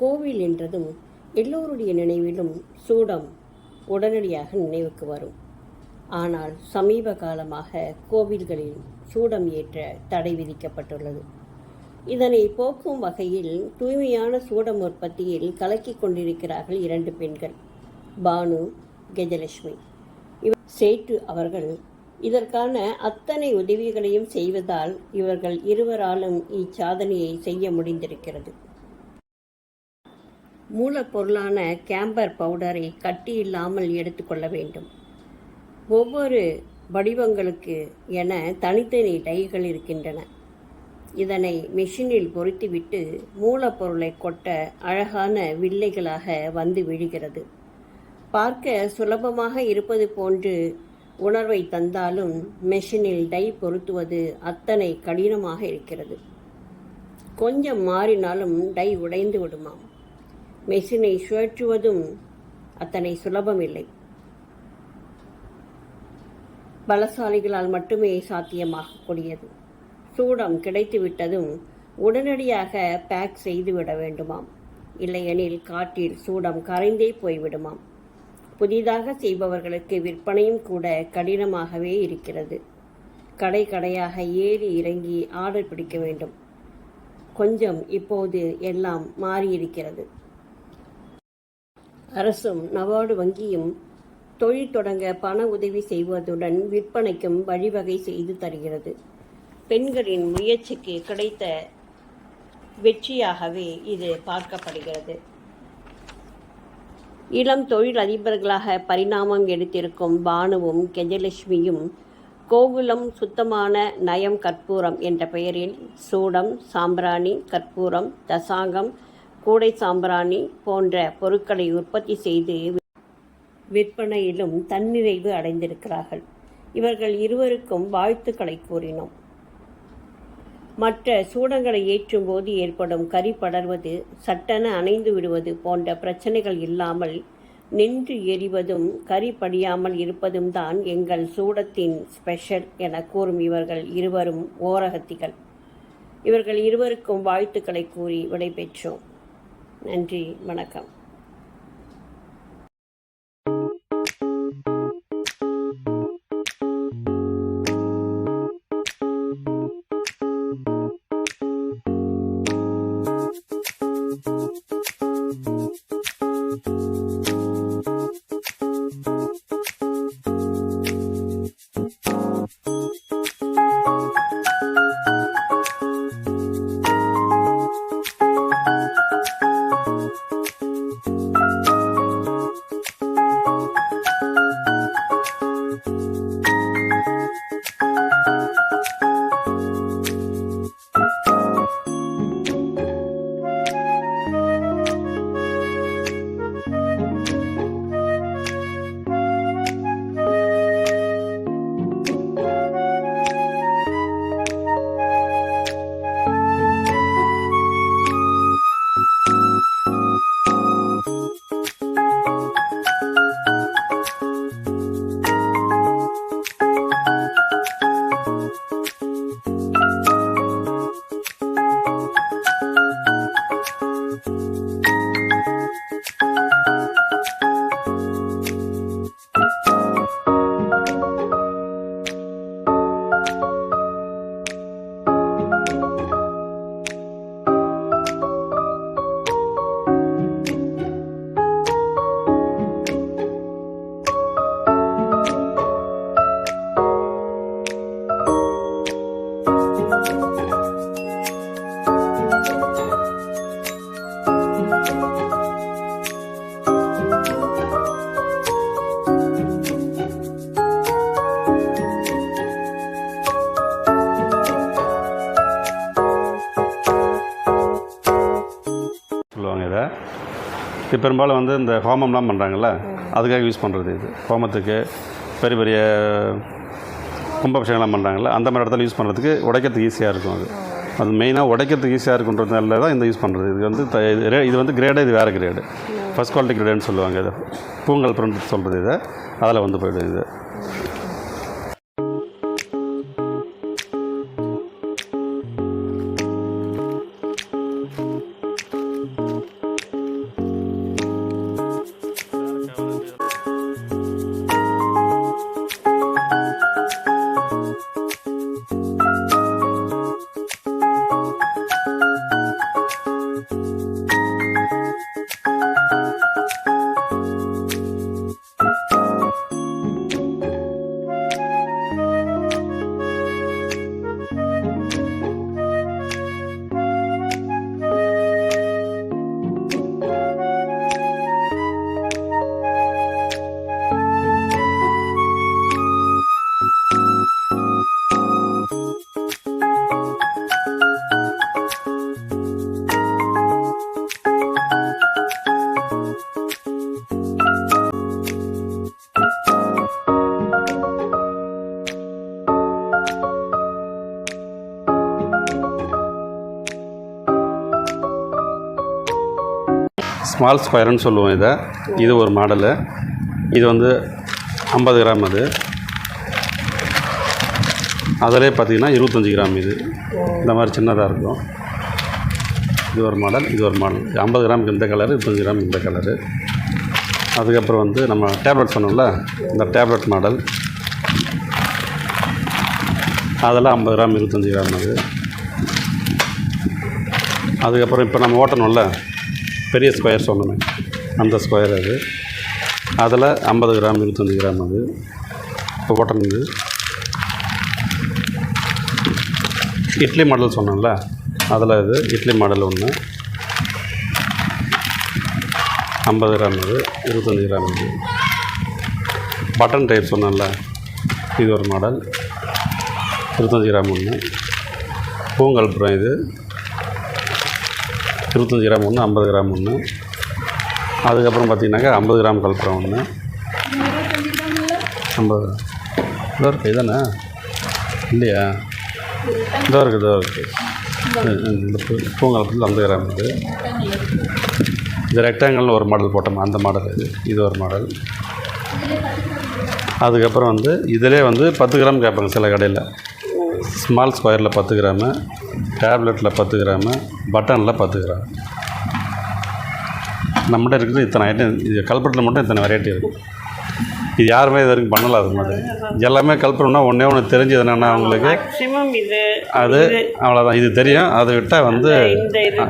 கோவில் என்றதும் எல்லோருடைய நினைவிலும் சூடம் உடனடியாக நினைவுக்கு வரும். ஆனால் சமீப காலமாக கோவில்களில் சூடம் ஏற்ற தடை விதிக்கப்பட்டுள்ளது. இதனை போக்கும் வகையில் தூய்மையான சூடம் உற்பத்தியில் கலக்கிக் கொண்டிருக்கிறார்கள் இரண்டு பெண்கள் பானு கஜலட்சுமி. இவர் சேட்டு அவர்கள் இதற்கான அத்தனை உதவிகளையும் செய்வதால் இவர்கள் இருவராலும் இச்சாதனையை செய்ய முடிந்திருக்கிறது. மூலப்பொருளான கேம்பர் பவுடரை கட்டி இல்லாமல் எடுத்துக்கொள்ள வேண்டும். ஒவ்வொரு வடிவங்களுக்கு என தனித்தனி டைகள் இருக்கின்றன. இதனை மெஷினில் பொருத்திவிட்டு மூலப்பொருளை கொட்ட அழகான வில்லைகளாக வந்து விழுகிறது. பார்க்க சுலபமாக இருப்பது போன்று உணர்வை தந்தாலும் மெஷினில் டை பொருத்துவது அத்தனை கடினமாக இருக்கிறது. கொஞ்சம் மாறினாலும் டை உடைந்து விடுமாம். மெஷினை சுழற்றுவதும் அத்தனை சுலபமில்லை. பலசாலிகளால் மட்டுமே சாத்தியமாகக்கூடியது சூடம் கிடைத்துவிட்டதும் உடனடியாக பேக் செய்துவிட வேண்டுமாம். இல்லையெனில் காற்றில் சூடம் கரைந்தே போய்விடுமாம். புதிதாக செய்பவர்களுக்கு விற்பனையும் கூட கடினமாகவே இருக்கிறது. கடை கடையாக ஏறி இறங்கி ஆர்டர் பிடிக்க வேண்டும். கொஞ்சம் இப்போது எல்லாம் மாறியிருக்கிறது. அரசும் நபார்டு வங்கியும் தொழில் தொடங்க பண உதவி செய்வதுடன் விற்பனைக்கும் வழிவகை செய்து தருகிறது. பெண்களின் முயற்சிக்கு கிடைத்த வெற்றியாகவே இது பார்க்கப்படுகிறது. இளம் தொழில் அதிபர்களாக பரிணாமம் எடுத்திருக்கும் பானுவும் கெஜலட்சுமியும் கோகுலம் சுத்தமான நயம் கற்பூரம் என்ற பெயரில் சூடம் சாம்பிராணி கற்பூரம் தசாங்கம் கூடை சாம்பிராணி போன்ற பொருட்களை உற்பத்தி செய்து விற்பனையிலும் தன்னிறைவு அடைந்திருக்கிறார்கள். இவர்கள் இருவருக்கும் வாழ்த்துக்களை கூறினோம். மற்ற சூடங்களை ஏற்றும் போது ஏற்படும் கரி படர்வது சட்டென அணைந்து விடுவது போன்ற பிரச்சனைகள் இல்லாமல் நின்று எரிவதும் கரி படியாமல் இருப்பதும் தான் எங்கள் சூடத்தின் ஸ்பெஷல் என கூறும் இவர்கள் இருவரும் ஓரகத்திகள். இவர்கள் இருவருக்கும் வாழ்த்துக்களை கூறி விடைபெற்றோம். நன்றி வணக்கம். இது பெரும்பாலும் வந்து இந்த ஹோமம்லாம் பண்ணுறாங்கல்ல அதுக்காக யூஸ் பண்ணுறது இது. ஹோமத்துக்கு பெரிய பெரிய கும்பாபிஷேகம்லாம் பண்ணுறாங்கல்ல அந்த மாதிரி இடத்துல யூஸ் பண்ணுறதுக்கு உடைக்கிறதுக்கு ஈஸியாக இருக்கும் அது. அது மெயினாக உடைக்கிறதுக்கு ஈஸியாக இருக்குன்றதுனால தான் இந்த யூஸ் பண்ணுறது இது வந்து இது இது வந்து கிரேடு இது வேறு கிரேடு ஃபஸ்ட் குவாலிட்டி கிரேடுன்னு சொல்லுவாங்க இது. பூங்கல் பிரிண்ட் சொல்கிறது இதை. அதில் வந்து போய்டும் இது. ஸ்மால் ஸ்கொயர்னு சொல்லுவோம் இதை. இது ஒரு மாடலு இது வந்து ஐம்பது கிராம் அது. அதிலே பார்த்தீங்கன்னா இருபத்தஞ்சி கிராம் இது. இந்த மாதிரி சின்னதாக இருக்கும். இது ஒரு மாடல் இது ஒரு மாடல் ஐம்பது கிராமுக்கு இந்த கலரு இருபத்தஞ்சி கிராம் இந்த கலரு அதுக்கப்புறம் வந்து நம்ம டேப்லெட் சொன்னோம்ல இந்த டேப்லெட் மாடல் அதெல்லாம் ஐம்பது கிராம் இருபத்தஞ்சி கிராம் அது. அதுக்கப்புறம் இப்போ நம்ம ஓட்டணும்ல. பெரிய ஸ்கொயர் சொன்னோமே அந்த ஸ்கொயர் அது. அதில் ஐம்பது கிராம் இருபத்தஞ்சி கிராம் அது. இப்போ இது. இட்லி மாடல் சொன்னோம்ல அதில் இது இட்லி மாடல் ஒன்று ஐம்பது கிராம் இது இருபத்தஞ்சி கிராம் இது பட்டன் டைப் சொன்னேன்ல இது ஒரு மாடல். இருபத்தஞ்சி கிராம் ஒன்று பூங்கல்புரம் இது. இருபத்தஞ்சி கிராம் ஒன்று ஐம்பது கிராம் ஒன்று. அதுக்கப்புறம் பார்த்திங்கனாக்கா ஐம்பது கிராம் கல்புரம் ஒன்று. ஐம்பது இதோ இருக்கு இதானே? இல்லையா? இதோ இருக்குது இதோ இருக்குது இந்த பூங்கலத்தில் ஐம்பது கிராம் இருக்குது இது ரெக்டாங்கிள்னு ஒரு மாடல் போட்டோம்? அந்த மாடல் இது. இது ஒரு மாடல் அதுக்கப்புறம் வந்து இதிலே வந்து பத்து கிராம் கேட்பாங்க சில கடையில். ஸ்மால் ஸ்கொயரில் பத்து கிராமு டேப்லெட்டில் பத்து கிராமு பட்டனில் பத்து கிராம் நம்மகிட்ட இருக்குது இத்தனை ஐட்டம் இது கல்பட்டில் மட்டும் இத்தனை வெரைட்டி இருக்குது இது யாருமே இது வரைக்கும் பண்ணல அது மாதிரி. எல்லாமே கல்புரம்னா ஒன்றே ஒன்று தெரிஞ்சது என்னென்னா அவங்களுக்கு. அது அவ்வளோதான் இது தெரியும். அதை விட்டால் வந்து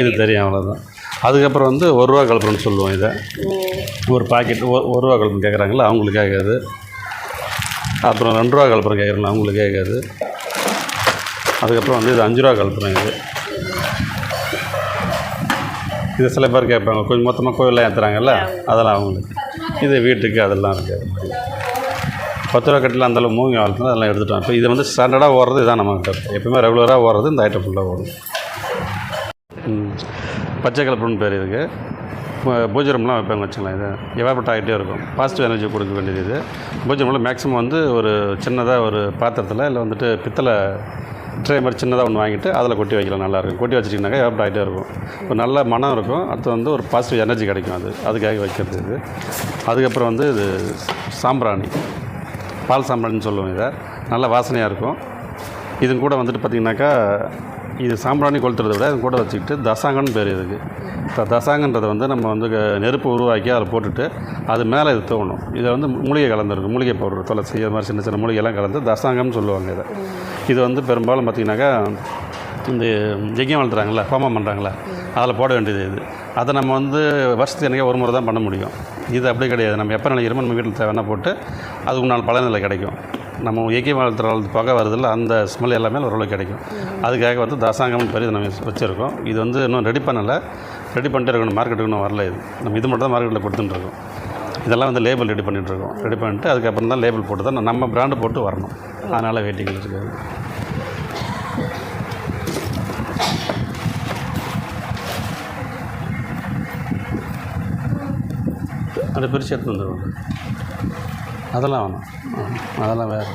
இது தெரியும் அவ்வளோதான் அதுக்கப்புறம் வந்து ஒரு ரூபா கல்புரம்னு சொல்லுவோம் இதை. ஒரு பாக்கெட் ஒரு ரூபா கல்புரம் கேட்குறாங்களா அவங்களுக்கு கேட்காது. அப்புறம் ரெண்டு ரூபா கல்புரம் கேட்குறாங்களா அவங்களுக்கு கேட்காது. அதுக்கப்புறம் வந்து இது அஞ்சு ரூபா கல்புரம் இது. இது சில பேர் கேட்பாங்க கொஞ்சம் மொத்தமாக கோயிலில் ஏற்றுறாங்கல்ல அதெல்லாம் அவங்களுக்கு. இது வீட்டுக்கு அதெல்லாம் இருக்குது. பத்து ரூபா கட்டில் அந்தளவு மூவிங் ஆகுது அதெல்லாம் எடுத்துட்டோம் இப்போ இது வந்து ஸ்டாண்டர்டாக ஓடுறது இதான் நம்ம கிட்ட எப்பவுமே ரெகுலராக ஓடுறது இந்த ஐட்டம் ஃபுல்லாக ஓடும். ம். பச்சை கலப்புன்னு பேர் இதுக்கு. பூஜை ரூம்லாம் வைப்பாங்க வச்சுக்கலாம் இது. எவாபரேட் ஆகிட்டே இருக்கும். பாசிட்டிவ் எனர்ஜி கொடுக்க வேண்டியது இது. பூஜை ரூமில் மேக்ஸிமம் வந்து ஒரு சின்னதாக ஒரு பாத்திரத்தில் இல்லை வந்துட்டு பித்தளை ட்ரே மாதிரி சின்னதாக ஒன்று வாங்கிட்டு அதில் கொட்டி வைக்கலாம். நல்லாயிருக்கும் கொட்டி வச்சுட்டிங்கனாக்கா எவாபரேட் ஆகிட்டே இருக்கும். ஒரு நல்ல மனம் இருக்கும். அடுத்து வந்து ஒரு பாசிட்டிவ் எனர்ஜி கிடைக்கும் அது. அதுக்காக வைக்கிறது இது. அதுக்கப்புறம் வந்து இது சாம்பிராணி. பால் சாம்பிராணின்னு சொல்லுவோம் இதை. நல்ல வாசனையாக இருக்கும். இது கூட வந்துட்டு பார்த்திங்கனாக்கா இது சாம்பிராணி கொளுத்துறதை விட இது கூட வச்சுக்கிட்டு தசாங்கன்னு பேர் இதுக்கு. இப்போ தசாங்கன்றதை வந்து நம்ம வந்து நெருப்பு உருவாக்கி அதில் போட்டுட்டு அது மேலே இது தோணும். இதை வந்து மூலிகை கலந்துருக்கும் மூலிகை பவுடர் துளசி இது மாதிரி சின்ன சின்ன மூலிகைலாம் கலந்து தசாங்கம்னு சொல்லுவாங்க இதை. இது வந்து பெரும்பாலும் பார்த்திங்கனாக்கா இந்த யஜ்யம் வளர்த்துறாங்களா ஹோமம் பண்ணுறாங்களா அதில் போட வேண்டியது இது. அதை நம்ம வந்து வருஷத்துக்கு எனக்கே ஒரு முறை தான் பண்ண முடியும். இது அப்படி கிடையாது. நம்ம எப்போ நினைக்கிறோமோ நம்ம வீட்டில் தேவைன்னா போட்டு அதுக்கு உண்டான பலனில் கிடைக்கும். நம்ம இயற்கை வளர்த்துறது புகை வருதில்ல அந்த ஸ்மெல் எல்லாமே ஓரளவுக்கு கிடைக்கும். அதுக்காக வந்து தசாங்கம்னு பெரிய நம்ம வச்சுருக்கோம். இது வந்து இன்னும் ரெடி பண்ணலை. ரெடி பண்ணிட்டு இருக்கணும். மார்க்கெட்டுக்கு இன்னும் வரல இது. நம்ம இது மட்டும் தான் மார்க்கெட்டில் கொடுத்துட்டுருக்கோம் இதெல்லாம் வந்து லேபிள் ரெடி பண்ணிகிட்ருக்கோம் ரெடி பண்ணிட்டு அதுக்கப்புறம் தான் லேபிள் போட்டு தான் நம்ம பிராண்டு போட்டு வரணும். அதனால் வெயிட்டிங் இருக்குது அதை பிரித்து எடுத்து வந்துடுவாங்க அதெல்லாம் வேணாம் அதெல்லாம் வேறு